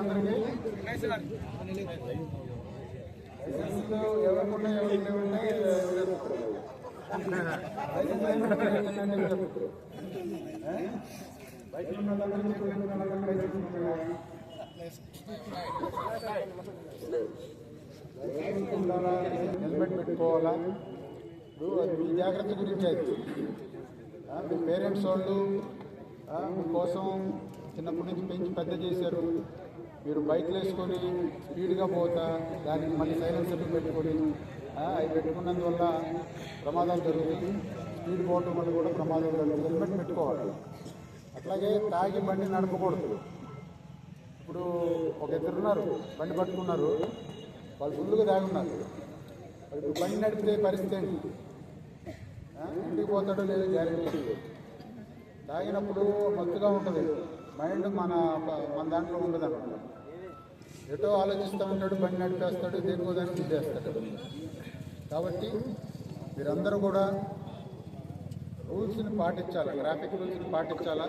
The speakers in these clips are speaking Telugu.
అందరికీ? లైసెన్స్ ఎవరికి ఉన్నాయి హెల్మెట్ పెట్టుకోవాలా? ఇప్పుడు అది మీ జాగ్రత్త గురించి అయితే. మీ పేరెంట్స్ వాళ్ళు మీకోసం చిన్నప్పటి నుంచి పెంచి పెద్ద చేశారు. మీరు బైక్లు వేసుకొని స్పీడ్గా పోతా దానికి మళ్ళీ సైలెన్సర్లు పెట్టుకొని అవి పెట్టుకున్నందువల్ల ప్రమాదాలు జరుగుతాయి. స్పీడ్ పోవటం వల్ల కూడా ప్రమాదాలు జరుగుతాయి. హెల్మెట్ పెట్టుకోవాలి. అట్లాగే తాగి బండి నడపకూడదు. ఇప్పుడు ఒక ఇద్దరు ఉన్నారు బండి పట్టుకున్నారు. వాళ్ళు ఫుల్గా తాగి ఉన్నారు. ఇప్పుడు బండి నడిపితే పరిస్థితి ఏంటి? ఇంటికి పోతాడో లేదో గ్యారెంటీ తాగినప్పుడు మత్తుగా ఉంటుంది. మైండ్ మన మన దాంట్లో ఉండదు అనమాట ఎటో ఆలోచిస్తూ ఉంటాడు బండి నడిపేస్తాడు దేనికో దాన్ని గుద్దేస్తాడు కాబట్టి మీరందరూ కూడా రూల్స్ని పాటించాలా ట్రాఫిక్ రూల్స్ని పాటించాలా?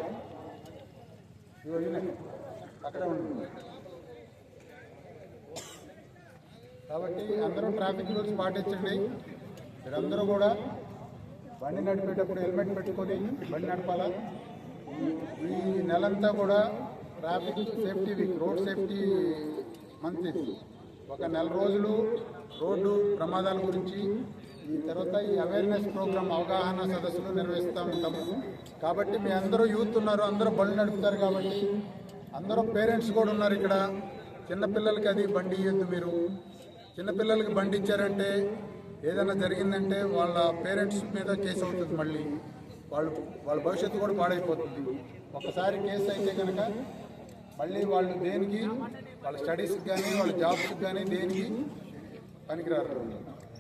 ఇవి అక్కడే ఉంటుంది కాబట్టి అందరూ ట్రాఫిక్ రూల్స్ పాటించండి. మీరందరూ కూడా బండి నడిపేటప్పుడు హెల్మెట్ పెట్టుకొని బండి నడపాలా? ఈ నెలంతా కూడా traffic safety week road safety month ఇది. ఒక నెల రోజులు రోడ్డు ప్రమాదాల గురించి ఈ తర్వాత ఈ అవేర్నెస్ ప్రోగ్రామ్ అవగాహన సదస్సులు నిర్వహిస్తూ ఉంటాము కాబట్టి మీ అందరూ యూత్ ఉన్నారు అందరూ బండి నడుపుతారు కాబట్టి అందరూ పేరెంట్స్ కూడా ఉన్నారు ఇక్కడ. చిన్నపిల్లలకి అది బండి ఇవ్వద్దు మీరు. చిన్నపిల్లలకి బండి ఇచ్చారంటే ఏదైనా జరిగిందంటే వాళ్ళ పేరెంట్స్ మీద కేసు అవుతుంది మళ్ళీ. వాళ్ళు వాళ్ళ భవిష్యత్తు కూడా పాడైపోతుంది. ఒకసారి కేసు అయితే కనుక మళ్ళీ వాళ్ళు దేనికి? వాళ్ళ స్టడీస్కి కానీ వాళ్ళ జాబ్స్కి కానీ దేనికి పనికిరారు.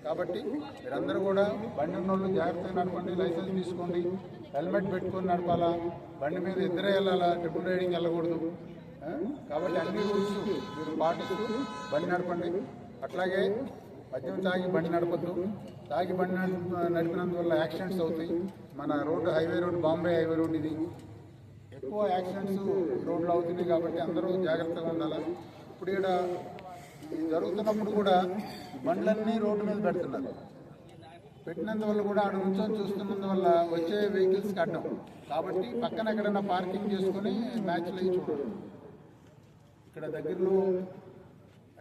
కాబట్టి మీరందరూ కూడా బండి ఉన్న వాళ్ళు జాగ్రత్తగా నడపండి లైసెన్స్ తీసుకోండి హెల్మెట్ పెట్టుకొని నడపాలా బండి మీద ఇద్దరే వెళ్ళాలా ట్రిపుల్ రైడింగ్ వెళ్ళకూడదు. కాబట్టి అన్ని రూల్స్ మీరు పాటిస్తూ బండి నడపండి. అట్లాగే మద్యం తాగి బండి నడపద్దు. తాగి బండి నడిపినందువల్ల యాక్సిడెంట్స్ అవుతాయి. మన road highway road Bombay highway road ఇది. ఎక్కువ యాక్సిడెంట్స్ రోడ్లు అవుతున్నాయి కాబట్టి అందరూ జాగ్రత్తగా ఉండాలి? ఇప్పుడు ఇక్కడ జరుగుతున్నప్పుడు కూడా బండ్లన్నీ రోడ్డు మీద పెడుతున్నారు. పెట్టినందువల్ల కూడా ఆడ నుంచొని చూస్తున్నందువల్ల వచ్చే వెహికల్స్ కట్టడం కాబట్టి పక్కన ఎక్కడైనా పార్కింగ్ చేసుకొని మ్యాచ్లు అయ్యి చూడడం ఇక్కడ దగ్గరలో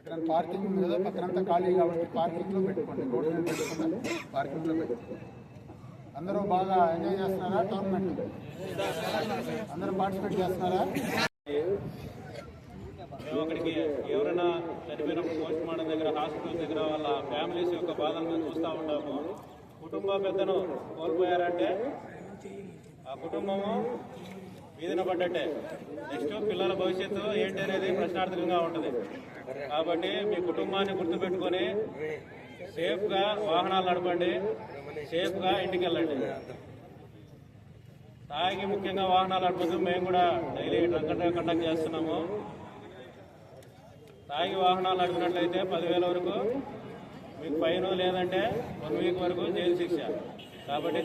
అక్కడ పార్కింగ్ ఉంది కదా పక్కనంతా ఖాళీ కాబట్టి పార్కింగ్లో పెట్టుకోండి. రోడ్డు మీద పెట్టుకుంటే పార్కింగ్లో పెట్టుకోండి. అందరూ బాగా ఎంజాయ్ చేస్తున్నారా? టోర్నమెంట్ అందరూ పార్టిసిపేట్ చేస్తున్నారా? మేము అక్కడికి ఎవరైనా చనిపోయినప్పుడు పోస్ట్ మార్టం దగ్గర హాస్పిటల్ దగ్గర వాళ్ళ ఫ్యామిలీస్ యొక్క బాధలను చూస్తూ ఉంటాము. కుటుంబ పెద్దను కోల్పోయారంటే ఆ కుటుంబము వీధిన పడ్డట్టే నెక్స్ట్ పిల్లల భవిష్యత్తు ఏంటి అనేది ప్రశ్నార్థకంగా ఉంటుంది. కాబట్టి మీ కుటుంబాన్ని గుర్తుపెట్టుకొని సేఫ్గా వాహనాలు నడపండి సేఫ్గా ఇంటికి వెళ్ళండి. తాగి ముఖ్యంగా వాహనాలు నడపదు మేము కూడా డైలీ డ్రంక్ కండక్ట్ చేస్తున్నాము. తాగి వాహనాలు నడిపినట్లయితే పదివేల వరకు మీకు ఫైన్ లేదంటే వన్ వీక్ వరకు జైలు శిక్ష. కాబట్టి